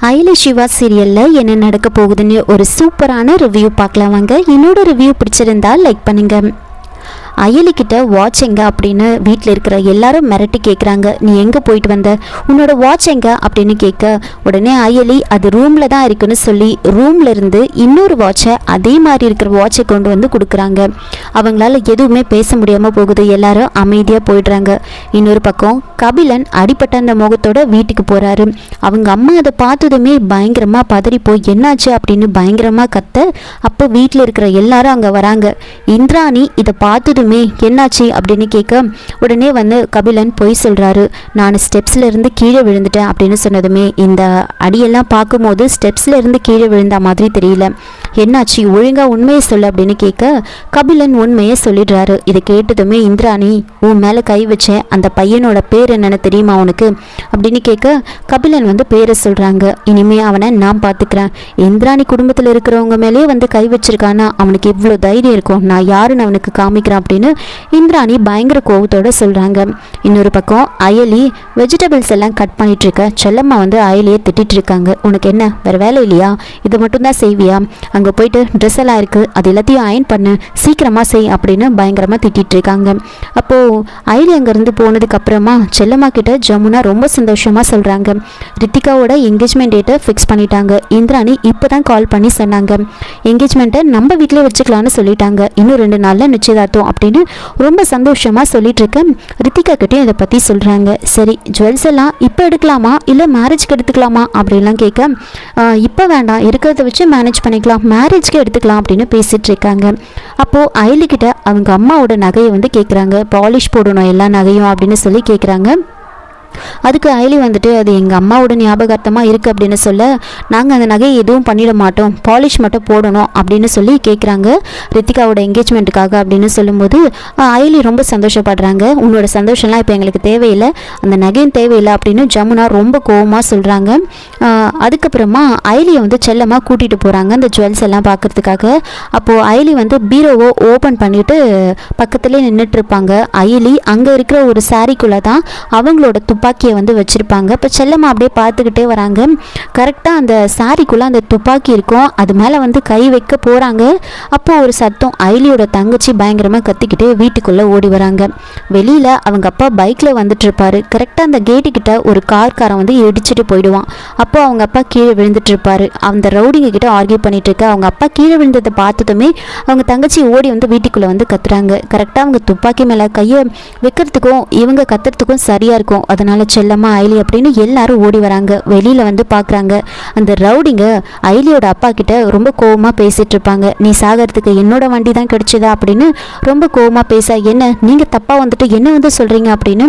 அயல சிவா சீரியலில் என்ன நடக்க போகுதுன்னு ஒரு சூப்பரான ரிவ்யூ பார்க்கலாம் வாங்க. என்னோட ரிவ்யூ பிடிச்சிருந்தா லைக் பண்ணுங்கள் அயலிக்கிட்ட வாட்ச் எங்க? அப்படின்னு வீட்டில் இருக்கிற எல்லாரும் மிரட்டி கேட்குறாங்க நீ எங்கே போயிட்டு வந்த? உன்னோட வாட்ச் எங்க? அப்படின்னு கேட்க உடனே அயலி அது ரூமில் தான் இருக்குன்னு சொல்லி ரூம்ல இருந்து இன்னொரு வாட்சை அதே மாதிரி இருக்கிற வாட்சை கொண்டு வந்து கொடுக்குறாங்க. அவங்களால எதுவுமே பேச முடியாமல் போகுது. எல்லாரும் அமைதியாக போயிடுறாங்க. இன்னொரு பக்கம் கபிலன் அடிப்பட்ட அந்த முகத்தோட வீட்டுக்கு போகிறாரு அவங்க அம்மா அதை பார்த்ததுமே பயங்கரமாக பதறி போய் என்னாச்சு? அப்படின்னு பயங்கரமாக கத்த அப்போ வீட்டில் இருக்கிற எல்லாரும் அங்கே வராங்க. இந்திராணி இதை பார்த்ததுமே என்னாச்சு? அப்படின்னு கேட்க உடனே வந்து கபிலன் பொய் சொல்கிறாரு நான் ஸ்டெப்ஸில் இருந்து கீழே விழுந்துட்டேன் அப்படின்னு சொன்னதுமே இந்த அடியெல்லாம் பார்க்கும்போது ஸ்டெப்ஸில் இருந்து கீழே விழுந்த மாதிரி தெரியல. என்னாச்சு? ஒழுங்கா உண்மையை சொல்லு அப்படின்னு கேட்க கபிலன் உண்மையை சொல்லிடுறாரு. இதை கேட்டதுமே இந்திராணி உன் மேலே கை வச்சேன் அந்த பையனோட பேர் என்னன்னு தெரியுமா உனக்கு? அப்படின்னு கேட்க கபிலன் வந்து பேரை சொல்கிறாங்க இனிமே அவனை நான் பார்த்துக்கிறேன். இந்திராணி குடும்பத்தில் இருக்கிறவங்க மேலேயே வந்து கை வச்சிருக்கானா அவனுக்கு இவ்வளோ தைரியம் இருக்கும். நான் யாருன்னு அவனுக்கு காமிக்கிறேன் அப்படின்னு இந்திராணி பயங்கர கோவத்தோட சொல்கிறாங்க இன்னொரு பக்கம் அயலி வெஜிடபிள்ஸ் எல்லாம் கட் பண்ணிட்டு இருக்க. செல்லம்மா வந்து அயலியை திட்டிட்டு இருக்காங்க. உனக்கு என்ன? வேற வேலை இல்லையா? இதை மட்டும்தான் செய்வியா? அங்கே போயிட்டு ட்ரெஸ் எல்லாம் இருக்குது அது எல்லாத்தையும் அயன் பண்ணு. சீக்கிரமாக செய் அப்படின்னு பயங்கரமாக திட்டிகிட்டு இருக்காங்க. அப்போது ஐரி அங்கேருந்து போனதுக்கப்புறமா செல்லம்மா கிட்ட ஜமுனா ரொம்ப சந்தோஷமாக சொல்கிறாங்க ரித்திகாவோட என்கேஜ்மெண்ட் டேட்டை ஃபிக்ஸ் பண்ணிட்டாங்க. இந்திராணி இப்போ தான் கால் பண்ணி சொன்னாங்க. என்கேஜ்மெண்ட்டை நம்ம வீட்டிலே வச்சுக்கலான்னு சொல்லிட்டாங்க. இன்னும் ரெண்டு நாளில் நிச்சயதார்த்தம் அப்படின்னு ரொம்ப சந்தோஷமாக சொல்லிட்டு இருக்கேன் ரித்திகா கிட்டேயும் இதை பற்றி சொல்கிறாங்க சரி ஜுவல்ஸ் எல்லாம் இப்போ எடுக்கலாமா? இல்லை மேரேஜ்க்கு எடுத்துக்கலாமா? அப்படின்லாம் கேட்க இப்போ வேண்டாம். இருக்கிறத வச்சு மேனேஜ் பண்ணிக்கலாம். மேரேஜ்க்கு எடுத்துக்கலாம் அப்படின்னு பேசிகிட்டு இருக்காங்க அப்போது அயலிக்கிட்ட அவங்க அம்மாவோட நகையை வந்து கேட்குறாங்க பாலிஷ் போடணும் எல்லா நகையும் அப்படின்னு சொல்லி கேட்குறாங்க அதுக்கு அயலி வந்துட்டு அது எங்கள் அம்மாவோட ஞாபகார்த்தமாக இருக்குது அப்படின்னு சொல்ல நாங்கள் அந்த நகையை எதுவும் பண்ணிட மாட்டோம். பாலிஷ் மட்டும் போடணும் அப்படின்னு சொல்லி கேட்குறாங்க ரித்திகாவோட என்கேஜ்மெண்ட்டுக்காக அப்படின்னு சொல்லும்போது அயலி ரொம்ப சந்தோஷப்படுறாங்க. உன்னோட சந்தோஷம்லாம் இப்போ எங்களுக்கு தேவையில்லை. அந்த நகையும் தேவையில்லை அப்படின்னு ஜமுனா ரொம்ப கோவமாக சொல்கிறாங்க அதுக்கப்புறமா அயலியை வந்து செல்லமாக கூட்டிகிட்டு போகிறாங்க அந்த ஜுவல்ஸ் எல்லாம் பார்க்கறதுக்காக அப்போது அயலி வந்து பீரோவை ஓப்பன் பண்ணிவிட்டு பக்கத்துலேயே நின்றுட்டு இருப்பாங்க. அயலி அங்கே இருக்கிற ஒரு சாரிக்குள்ளே தான் அவங்களோட துப்பாக்கியை வந்து வச்சுருப்பாங்க. இப்போ செல்லம்மா அப்படியே பார்த்துக்கிட்டே வராங்க. கரெக்டாக அந்த சாரிக்குள்ளே அந்த துப்பாக்கி இருக்கும். அது மேலே வந்து கை வைக்க போகிறாங்க அப்போ ஒரு சத்தம். ஐலியோட தங்கச்சி பயங்கரமாக கத்திக்கிட்டே வீட்டுக்குள்ளே ஓடி வராங்க. வெளியில் அவங்க அப்பா பைக்கில் வந்துட்டுருப்பாரு கரெக்டாக அந்த கேட்டுக்கிட்ட ஒரு கார்காரன் வந்து இடிச்சிட்டு போயிடுவான். அப்போ அவங்க அப்பா கீழே விழுந்துட்டுருப்பாரு அந்த ரவுடிங்க கிட்ட ஆர்கியூ பண்ணிட்டு இருக்க அவங்க அப்பா கீழே விழுந்ததை பார்த்ததுமே அவங்க தங்கச்சி ஓடி வந்து வீட்டுக்குள்ளே வந்து கத்துறாங்க. கரெக்டாக அவங்க துப்பாக்கி மேலே கையை வைக்கிறதுக்கும் இவங்க கத்துறதுக்கும் சரியாக இருக்கும். அதனால் அதனால் செல்லம்மா ஐலி அப்படின்னு எல்லாரும் ஓடி வராங்க. வெளியில் வந்து பார்க்குறாங்க அந்த ரவுடிங்க ஐலியோட அப்பா கிட்ட ரொம்ப கோவமாக பேசிகிட்டு இருப்பாங்க. நீ சாகிறதுக்கு என்னோட வண்டி தான் கிடைச்சதா? அப்படின்னு ரொம்ப கோவமாக பேச என்ன நீங்கள் தப்பாக வந்துட்டு என்ன வந்து சொல்கிறீங்க அப்படின்னு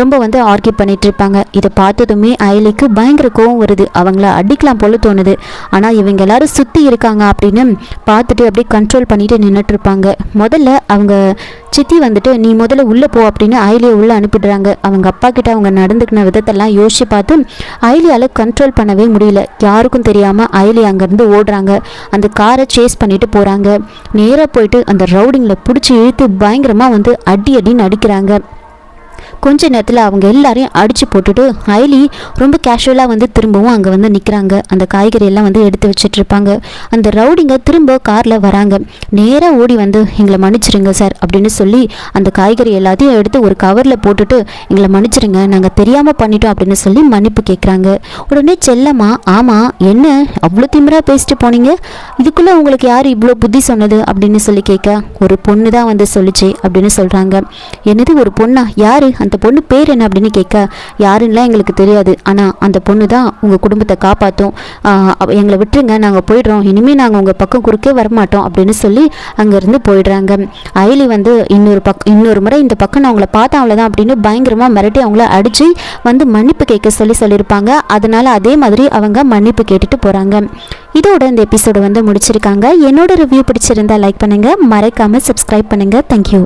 ரொம்ப வந்து ஆர்கியூ பண்ணிகிட்டு இருப்பாங்க. இதை பார்த்ததுமே ஐலிக்கு பயங்கர கோவம் வருது. அவங்கள அடிக்கலாம் போல தோணுது. ஆனால் இவங்க எல்லாரும் சுற்றி இருக்காங்க அப்படின்னு பார்த்துட்டு அப்படியே கண்ட்ரோல் பண்ணிட்டு நின்றுட்டு இருப்பாங்க. முதல்ல அவங்க சித்தி வந்துட்டு நீ முதல்ல உள்ளே போ அப்படின்னு ஐலியை உள்ளே அனுப்பிடுறாங்க. அவங்க அப்பா கிட்ட அவங்க நடந்துக்கின விதத்தெல்லாம் யோசிச்சு பார்த்து ஐலியால் கண்ட்ரோல் பண்ணவே முடியல. யாருக்கும் தெரியாமல் ஐலி அங்கேருந்து ஓடுறாங்க. அந்த காரை சேஸ் பண்ணிட்டு போகிறாங்க நேராக போயிட்டு அந்த ரவுடிங்கில் பிடிச்சி இழுத்து பயங்கரமாக வந்து அடி அடின்னு அடிக்கிறாங்க. கொஞ்ச நேரத்தில் அவங்க எல்லாரையும் அடித்து போட்டுட்டு ஐலி ரொம்ப கேஷுவலாக வந்து திரும்பவும் அங்கே வந்து நிற்கிறாங்க அந்த காய்கறி எல்லாம் வந்து எடுத்து வச்சுட்ருப்பாங்க அந்த ரவுடிங்க திரும்ப காரில் வராங்க. நேராக ஓடி வந்து எங்களை மன்னிச்சிருங்க சார் அப்படின்னு சொல்லி அந்த காய்கறி எல்லாத்தையும் எடுத்து ஒரு கவரில் போட்டுட்டு எங்களை மன்னிச்சிருங்க நாங்கள் தெரியாமல் பண்ணிட்டோம் அப்படின்னு சொல்லி மன்னிப்பு கேட்குறாங்க உடனே செல்லம்மா ஆமாம் என்ன அவ்வளோ திமிராக பேசிட்டு போனீங்க? இதுக்குள்ளே உங்களுக்கு யார் இவ்வளோ புத்தி சொன்னது? அப்படின்னு சொல்லி கேட்க ஒரு பொண்ணு தான் வந்து சொல்லிச்சு அப்படின்னு சொல்கிறாங்க என்னது ஒரு பொண்ணா? யார்? அந்த அந்த பொண்ணு பேர் என்ன அப்படின்னு கேட்க யாருன்னெலாம் எங்களுக்கு தெரியாது. ஆனால் அந்த பொண்ணு தான் உங்கள் குடும்பத்தை காப்பாற்றும் எங்களை விட்டுருங்க நாங்கள் போயிடுறோம். இனிமேல் நாங்கள் உங்கள் பக்கம் குறுக்கே வரமாட்டோம் அப்படின்னு சொல்லி அங்கேருந்து போயிடுறாங்க. அயலி வந்து இன்னொரு பக் இன்னொரு முறை இந்த பக்கம் நான் அவங்கள பார்த்தேன் அவ்வளோதான் அப்படின்னு பயங்கரமாக மிரட்டி அவங்கள அடித்து வந்து மன்னிப்பு கேட்க சொல்லி சொல்லியிருப்பாங்க. அதனால் அதே மாதிரி அவங்க மன்னிப்பு கேட்டுட்டு போகிறாங்க இதோட இந்த எபிசோடு வந்து முடிச்சிருக்காங்க. என்னோட ரிவ்யூ பிடிச்சிருந்தா லைக் பண்ணுங்கள் மறக்காமல் சப்ஸ்கிரைப் பண்ணுங்கள் தேங்க்யூ